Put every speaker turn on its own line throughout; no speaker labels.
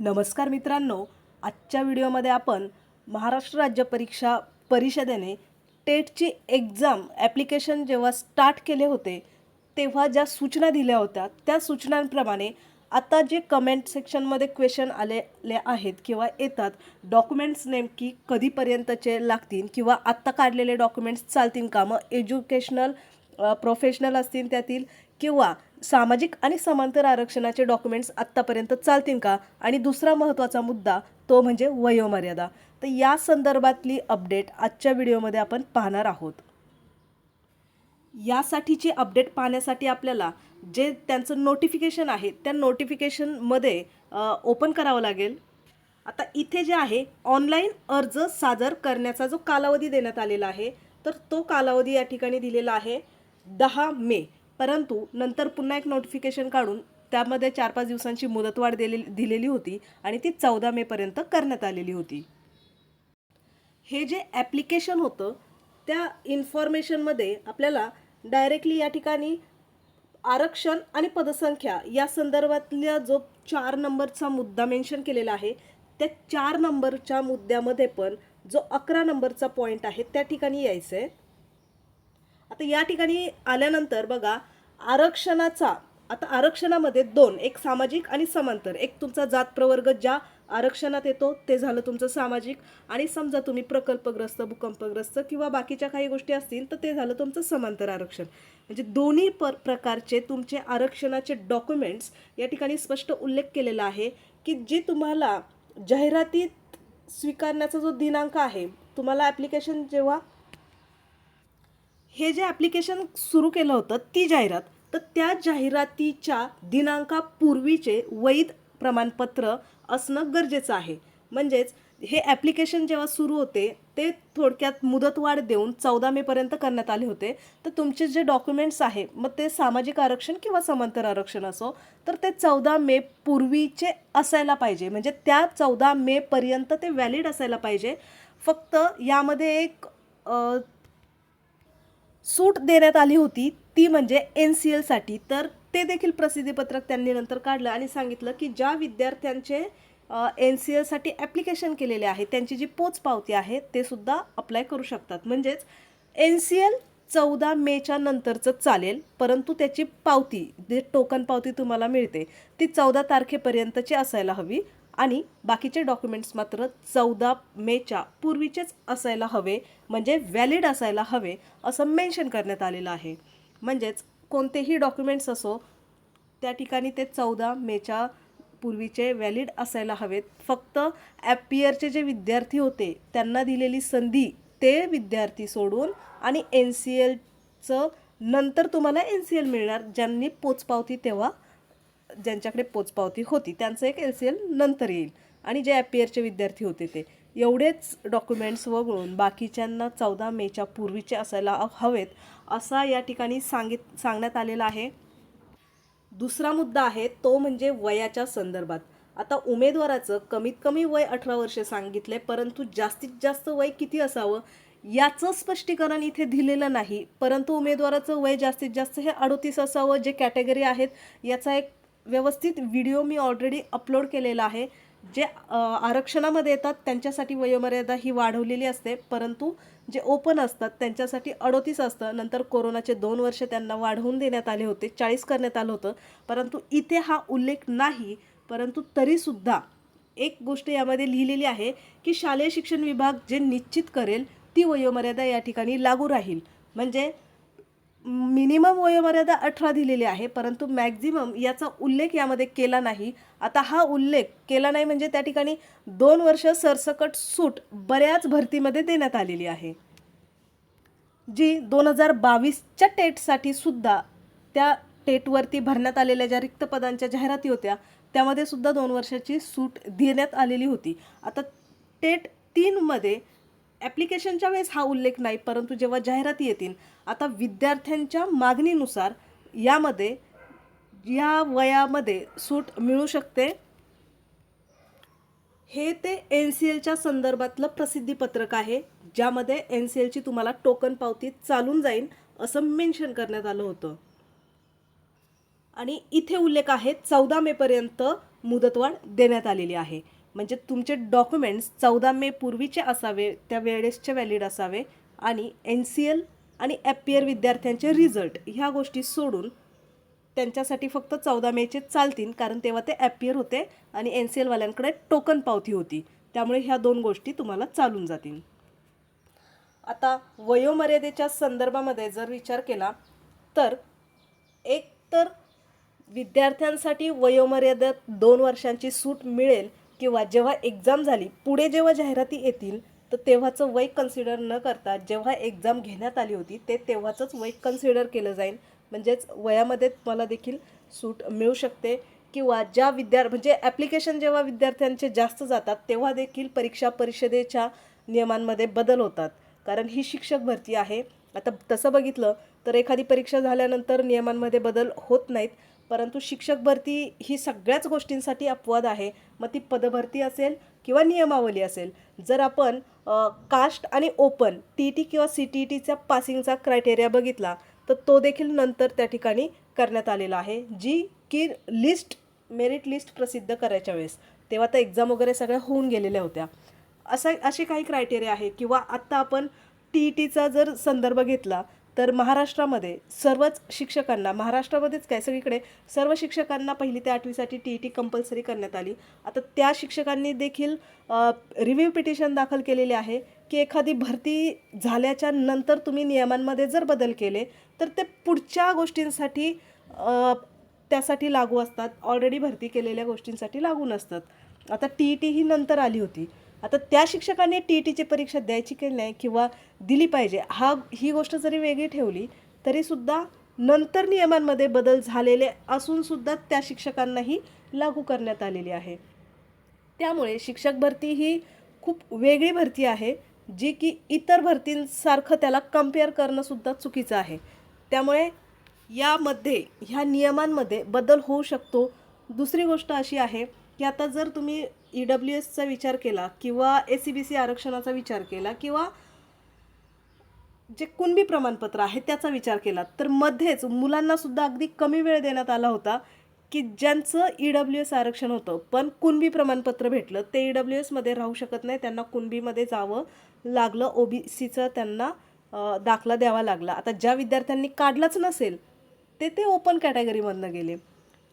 नमस्कार मित्रांनो आजच्या व्हिडिओमध्ये आपण महाराष्ट्र राज्य परीक्षा परिषदेने टेटची एक्झाम ॲप्लिकेशन जेव्हा स्टार्ट केले होते तेव्हा ज्या सूचना दिल्या होत्या त्या सूचनांप्रमाणे आता जे कमेंट सेक्शनमध्ये क्वेश्चन आलेले आहेत किंवा येतात डॉक्युमेंट्स नेमकी कधीपर्यंतचे लागतील किंवा आत्ता काढलेले डॉक्युमेंट्स चालतील का? मग एज्युकेशनल प्रोफेशनल असतील त्यातील किंवा सामाजिक आणि समांतर आरक्षणाचे डॉक्युमेंट्स आत्तापर्यंत चालतील का? आणि दुसरा महत्त्वाचा मुद्दा तो म्हणजे वयोमर्यादा. तर या संदर्भातली अपडेट आजच्या व्हिडिओमध्ये आपण पाहणार आहोत. यासाठीची अपडेट पाहण्यासाठी आपल्याला जे त्यांचं नोटिफिकेशन आहे त्या नोटिफिकेशनमध्ये ओपन करावं लागेल. आता इथे जे आहे ऑनलाईन अर्ज सादर करण्याचा जो कालावधी देण्यात आलेला आहे तर तो कालावधी या ठिकाणी दिलेला आहे दहा मे. परंतु नंतर पुन्हा एक नोटिफिकेशन काढून त्यामध्ये चार पाच दिवसांची मुदतवाढ दिलेली दिलेली होती आणि ती चौदा मेपर्यंत करण्यात आलेली होती. हे जे ॲप्लिकेशन होतं त्या इन्फॉर्मेशनमध्ये आपल्याला डायरेक्टली या ठिकाणी आरक्षण आणि पदसंख्या या संदर्भातल्या जो चार नंबरचा मुद्दा मेन्शन केलेला आहे त्या चार नंबरच्या मुद्द्यामध्ये पण जो अकरा नंबरचा पॉईंट आहे त्या ठिकाणी यायचं आहे आता या ठिकाणी आल्यानंतर बघा आरक्षणाचा आता आरक्षणामध्ये दोन एक सामाजिक आणि समांतर. एक तुमचा जात प्रवर्ग ज्या आरक्षणात येतो ते झालं तुमचं सामाजिक आणि समजा तुम्ही प्रकल्पग्रस्त भूकंपग्रस्त किंवा बाकीच्या काही गोष्टी असतील तर ते झालं तुमचं समांतर आरक्षण. म्हणजे दोन्ही प प्रकारचे तुमचे आरक्षणाचे डॉक्युमेंट्स या ठिकाणी स्पष्ट उल्लेख केलेला आहे की जे तुम्हाला जाहिरातीत स्वीकारण्याचा जो दिनांक आहे तुम्हाला ॲप्लिकेशन जेव्हा हे जे ॲप्लिकेशन सुरू केलं होतं ती जाहिरात तर त्या जाहिरातीच्या दिनांकापूर्वीचे वैध प्रमाणपत्र असणं गरजेचं आहे. म्हणजेच हे ॲप्लिकेशन जेव्हा सुरू होते ते थोडक्यात मुदतवाढ देऊन चौदा मेपर्यंत करण्यात आले होते. तर तुमचे जे डॉक्युमेंट्स आहे मग ते सामाजिक आरक्षण किंवा समांतर आरक्षण असो तर ते चौदा मे पूर्वीचे असायला पाहिजे. म्हणजे त्या चौदा मेपर्यंत ते व्हॅलिड असायला पाहिजे. फक्त यामध्ये एक सूट देण्यात आली होती ती म्हणजे एन सी एलसाठी तर ते देखील प्रसिद्धीपत्रक त्यांनी नंतर काढलं आणि सांगितलं की ज्या विद्यार्थ्यांचे एन सी एलसाठी ॲप्लिकेशन केलेले आहे त्यांची जी पोचपावती आहे ते सुद्धा अप्लाय करू शकतात. म्हणजेच एन सी एल चौदा मेच्या नंतरचं चालेल परंतु त्याची पावती जे टोकन पावती तुम्हाला मिळते ती चौदा तारखेपर्यंतची असायला हवी. आणि बाकीचे डॉक्युमेंट्स मात्र चौदा मेच्या पूर्वीचेच असायला हवे म्हणजे व्हॅलिड असायला हवे असं मेन्शन करण्यात आलेलं आहे. म्हणजेच कोणतेही डॉक्युमेंट्स असो त्या ठिकाणी ते चौदा मेच्या पूर्वीचे व्हॅलिड असायला हवेत. फक्त ॲपियरचे जे विद्यार्थी होते त्यांना दिलेली संधी ते विद्यार्थी सोडून आणि एन सी एलचं नंतर तुम्हाला एन सी एल मिळणार ज्यांनी पोचपावती तेव्हा ज्यांच्याकडे पोचपावती होती त्यांचं एक एल सी एल नंतर येईल. आणि जे ॲपियरचे विद्यार्थी होते ते. एवढेच डॉक्युमेंट्स वगळून बाकीच्यांना चौदा मेच्या पूर्वीचे असायला हवेत असा या ठिकाणी सांगित सांगण्यात आलेला आहे. दुसरा मुद्दा आहे तो म्हणजे वयाच्या संदर्भात. आता उमेदवाराचं कमीत कमी वय अठरा वर्षे सांगितले परंतु जास्तीत जास्त वय किती असावं याचं स्पष्टीकरण इथे दिलेलं नाही. परंतु उमेदवाराचं वय जास्तीत जास्त हे अडोतीस असावं जे कॅटेगरी आहेत याचा एक व्यवस्थित व्हिडिओ मी ऑलरेडी अपलोड केलेला आहे. जे आरक्षणामध्ये येतात त्यांच्यासाठी वयोमर्यादा ही वाढवलेली असते. परंतु जे ओपन असतात त्यांच्यासाठी अडोतीस असतं. नंतर कोरोनाचे दोन वर्ष त्यांना वाढवून देण्यात आले होते चाळीस करण्यात आलं होतं. परंतु इथे हा उल्लेख नाही. परंतु तरीसुद्धा एक गोष्ट यामध्ये लिहिलेली आहे की शालेय शिक्षण विभाग जे निश्चित करेल ती वयोमर्यादा या ठिकाणी लागू राहील. म्हणजे मिनिमम वयोमर्यादा अठरा दिलेली आहे परंतु मॅक्झिमम याचा उल्लेख यामध्ये केला नाही. आता हा उल्लेख केला नाही म्हणजे त्या ठिकाणी दोन वर्ष सरसकट सूट बऱ्याच भरतीमध्ये देण्यात आलेली आहे. जी दोन हजार बावीसच्या टेटसाठी सुद्धा त्या टेटवरती भरण्यात आलेल्या ज्या रिक्त पदांच्या जाहिराती होत्या त्यामध्ये सुद्धा दोन वर्षाची सूट देण्यात आलेली होती. आता टेट तीनमध्ये ॲप्लिकेशनच्या वेळेस हा उल्लेख नाही परंतु जेव्हा जाहिराती येतील आता विद्यार्थ्यांच्या मागणीनुसार यामध्ये या वयामध्ये सूट मिळू शकते. हे ते एन सी एलच्या संदर्भातलं प्रसिद्धीपत्रक आहे ज्यामध्ये एन सी एलची तुम्हाला टोकन पावती चालून जाईल असं मेन्शन करण्यात आलं होतं. आणि इथे उल्लेख आहे चौदा मेपर्यंत मुदतवाढ देण्यात आलेली आहे. म्हणजे तुमचे डॉक्युमेंट्स चौदा मे पूर्वीचे असावे त्या वेळेसचे व्हॅलिड असावे आणि एन सी एल आणि ॲपियर विद्यार्थ्यांचे रिझल्ट ह्या गोष्टी सोडून त्यांच्यासाठी फक्त चौदा मेचे चालतील कारण तेव्हा ते ॲपियर होते आणि एन सी एलवाल्यांकडे टोकन पावती होती. त्यामुळे ह्या दोन गोष्टी तुम्हाला चालून जातील. आता वयोमर्यादेच्या संदर्भामध्ये जर विचार केला तर एक तर विद्यार्थ्यांसाठी वयोमर्यादेत दोन वर्षांची सूट मिळेल किंवा जेव्हा एक्झाम झाली पुढे जेव्हा जाहिराती येतील तर तेव्हाचं वय कन्सिडर न करता जेव्हा एक्झाम घेण्यात आली होती ते तेव्हाचंच वय कन्सिडर केलं जाईल. म्हणजेच वयामध्ये मला देखील सूट मिळू शकते. किंवा ज्या विद्यार्थी म्हणजे ॲप्लिकेशन जेव्हा विद्यार्थ्यांचे जास्त जातात तेव्हा देखील परीक्षा परिषदेच्या नियमांमध्ये बदल होतात. कारण ही शिक्षक भरती आहे. आता तसं बघितलं तर एखादी परीक्षा झाल्यानंतर नियमांमध्ये बदल होत नाहीत. परंतु शिक्षक भरती ही सगळ्याच गोष्टींसाठी अपवाद आहे. मग ती पदभरती असेल किंवा नियमावली असेल जर आपण कास्ट आणि ओपन टी टी किंवा सी टी टीचा पासिंगचा क्रायटेरिया बघितला तर तो देखील नंतर त्या ठिकाणी करण्यात आलेला आहे. जी की लिस्ट मेरिट लिस्ट प्रसिद्ध करायच्या वेळेस तेव्हा तर एक्झाम वगैरे सगळ्या होऊन गेलेल्या होत्या. असा असे काही क्रायटेरिया आहे किंवा आत्ता आपण टी ई टीचा जर संदर्भ घेतला तर महाराष्ट्रामध्ये सर्वच शिक्षकांना महाराष्ट्रामध्येच काय सगळीकडे सर्व शिक्षकांना पहिली ते आठवीसाठी टी ई टी कंपल्सरी करण्यात आली. आता त्या शिक्षकांनी देखील रिव्ह्यू पिटिशन दाखल केलेले आहे की एखादी भरती झाल्याच्यानंतर तुम्ही नियमांमध्ये जर बदल केले तर ते पुढच्या गोष्टींसाठी त्यासाठी लागू असतात. ऑलरेडी भरती केलेल्या गोष्टींसाठी लागू नसतात. आता टी ई टी ही नंतर आली होती. आता त्या शिक्षकांनी टी ई टीची परीक्षा द्यायची की नाही किंवा दिली पाहिजे हा ही गोष्ट जरी वेगळी ठेवली तरीसुद्धा नंतर नियमांमध्ये बदल झालेले असूनसुद्धा त्या शिक्षकांनाही लागू करण्यात आलेली आहे. त्यामुळे शिक्षक भरती ही खूप वेगळी भरती आहे जी की इतर भरतींसारखं त्याला कंपेअर करणंसुद्धा चुकीचं आहे. त्यामुळे यामध्ये ह्या नियमांमध्ये बदल होऊ शकतो. दुसरी गोष्ट अशी आहे की आता जर तुम्ही ई डब्ल्यू एसचा विचार केला किंवा ए सी बी सी आरक्षणाचा विचार केला किंवा जे कुणबी प्रमाणपत्र आहे त्याचा विचार केला तर मध्येच मुलांनासुद्धा अगदी कमी वेळ देण्यात आला होता की ज्यांचं ई डब्ल्यू एस आरक्षण होतं पण कुणबी प्रमाणपत्र भेटलं ते ई डब्ल्यू एसमध्ये राहू शकत नाही त्यांना कुणबीमध्ये जावं लागलं ओ बी सीचं त्यांना दाखला द्यावा लागला. आता ज्या विद्यार्थ्यांनी काढलाच नसेल ते ते ओपन कॅटेगरीमधनं गेले.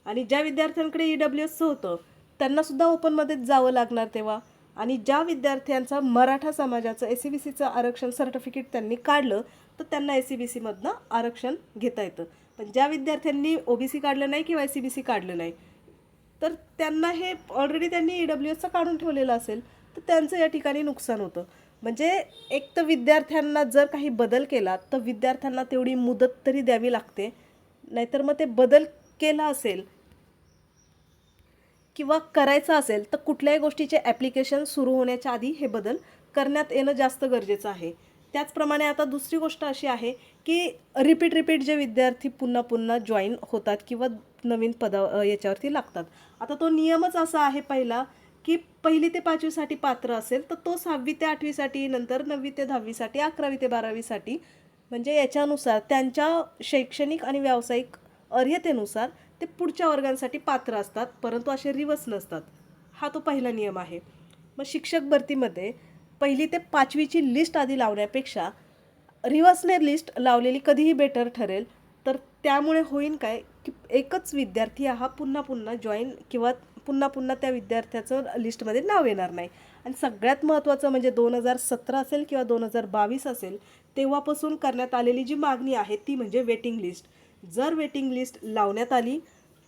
आणि ज्या विद्यार्थ्यांकडे ई डब्ल्यू एसचं होतं त्यांनासुद्धा ओपनमध्येच जावं लागणार तेव्हा. आणि ज्या विद्यार्थ्यांचा मराठा समाजाचं ए सी बी सीचं आरक्षण सर्टिफिकेट त्यांनी काढलं तर त्यांना ए सी बी सीमधनं आरक्षण घेता येतं. पण ज्या विद्यार्थ्यांनी ओ बी सी काढलं नाही किंवा एस सी बी सी काढलं नाही तर त्यांना हे ऑलरेडी त्यांनी ई डब्ल्यू एसचं काढून ठेवलेलं असेल तर त्यांचं या ठिकाणी नुकसान होतं. म्हणजे एक तर विद्यार्थ्यांना जर काही बदल केला तर विद्यार्थ्यांना तेवढी मुदत तरी द्यावी लागते. नाहीतर मग ते बदल केला असेल किंवा करायचं असेल तर कुठल्याही गोष्टीचे ॲप्लिकेशन सुरू होण्याच्या आधी हे बदल करण्यात येणं जास्त गरजेचं आहे. त्याचप्रमाणे आता दुसरी गोष्ट अशी आहे की रिपीट रिपीट जे विद्यार्थी पुन्हा पुन्हा जॉईन होतात किंवा नवीन पदा याच्यावरती लागतात. आता तो नियमच असा आहे पहिला की पहिली ते पाचवीसाठी पात्र असेल तर तो सहावी ते आठवीसाठी नंतर नववी ते दहावीसाठी अकरावी ते बारावीसाठी म्हणजे याच्यानुसार त्यांच्या शैक्षणिक आणि व्यावसायिक अर्हतेनुसार ते पुढच्या वर्गांसाठी पात्र असतात परंतु असे रिवर्स नसतात. हा तो पहिला नियम आहे. मग शिक्षक भरतीमध्ये पहिली ते पाचवीची लिस्ट आधी लावण्यापेक्षा रिव्हर्सने लिस्ट लावलेली कधीही बेटर ठरेल तर त्यामुळे होईन काय की एकच विद्यार्थी हा पुन्हा पुन्हा जॉईन किंवा पुन्हा पुन्हा त्या विद्यार्थ्याचं लिस्टमध्ये नाव येणार नाही. आणि सगळ्यात महत्त्वाचं म्हणजे दोन हजार सतरा असेल किंवा दोन हजार बावीस असेल तेव्हापासून करण्यात आलेली जी मागणी आहे ती म्हणजे वेटिंग लिस्ट जर वेटिंग लिस्ट लावण्यात आली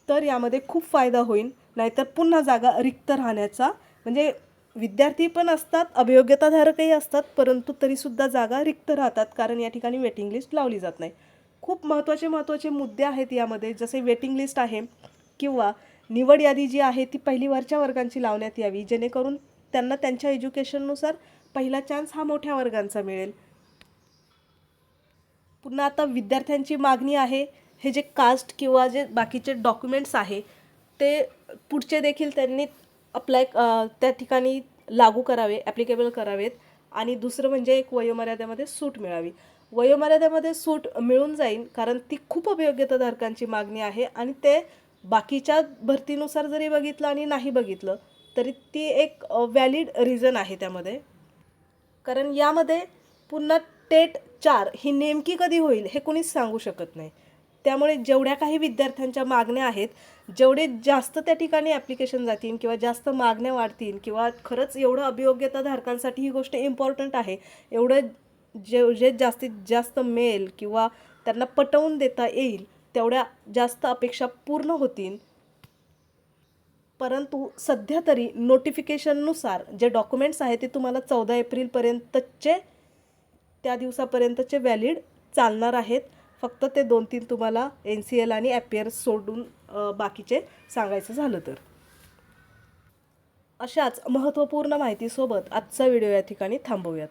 तर यामध्ये खूप फायदा होईल. नाहीतर पुन्हा जागा रिक्त राहण्याचा. म्हणजे विद्यार्थी पण असतात अभियोग्यताधारकही असतात परंतु तरीसुद्धा जागा रिक्त राहतात कारण या ठिकाणी वेटिंग लिस्ट लावली जात नाही. खूप महत्त्वाचे महत्त्वाचे मुद्दे आहेत यामध्ये. जसे वेटिंग लिस्ट आहे किंवा निवड यादी जी आहे ती पहिली वरच्या वर्गांची लावण्यात यावी जेणेकरून त्यांना त्यांच्या एज्युकेशननुसार पहिला चान्स हा मोठ्या वर्गांचा मिळेल. पुन्हा आता विद्यार्थ्यांची मागणी आहे हे जे कास्ट किंवा जे बाकीचे डॉक्युमेंट्स आहे ते पुढचे देखील त्यांनी अप्लाय त्या ठिकाणी लागू करावे ॲप्लिकेबल करावेत. आणि दुसरं म्हणजे एक वयोमर्यादेमध्ये सूट मिळावी. वयोमर्यादेमध्ये सूट मिळून जाईल कारण ती खूप अभियोग्यताधारकांची मागणी आहे आणि ते बाकीच्या भरतीनुसार जरी बघितलं आणि नाही बघितलं तरी ती एक व्हॅलिड रिझन आहे त्यामध्ये. कारण यामध्ये पुन्हा टेट चार ही नेमकी कधी होईल हे कोणीच सांगू शकत नाही. त्यामुळे जेवढ्या काही विद्यार्थ्यांच्या मागण्या आहेत जेवढे जास्त त्या ठिकाणी ॲप्लिकेशन जातील किंवा जास्त मागण्या वाढतील किंवा खरंच एवढं अभियोग्यताधारकांसाठी ही गोष्ट इम्पॉर्टंट आहे एवढं जे जे जास्तीत जास्त मेल किंवा त्यांना पटवून देता येईल तेवढ्या जास्त अपेक्षा पूर्ण होतील. परंतु सध्या तरी नोटिफिकेशननुसार जे डॉक्युमेंट्स आहेत ते तुम्हाला चौदा एप्रिलपर्यंतचे त्या दिवसापर्यंतचे व्हॅलिड चालणार आहेत. फक्त ते दोन तीन तुम्हाला एन सी एल आणि ॲपियर्स सोडून बाकीचे सांगायचं झालं तर. अशाच महत्त्वपूर्ण माहितीसोबत आजचा व्हिडिओ या ठिकाणी थांबवूयात.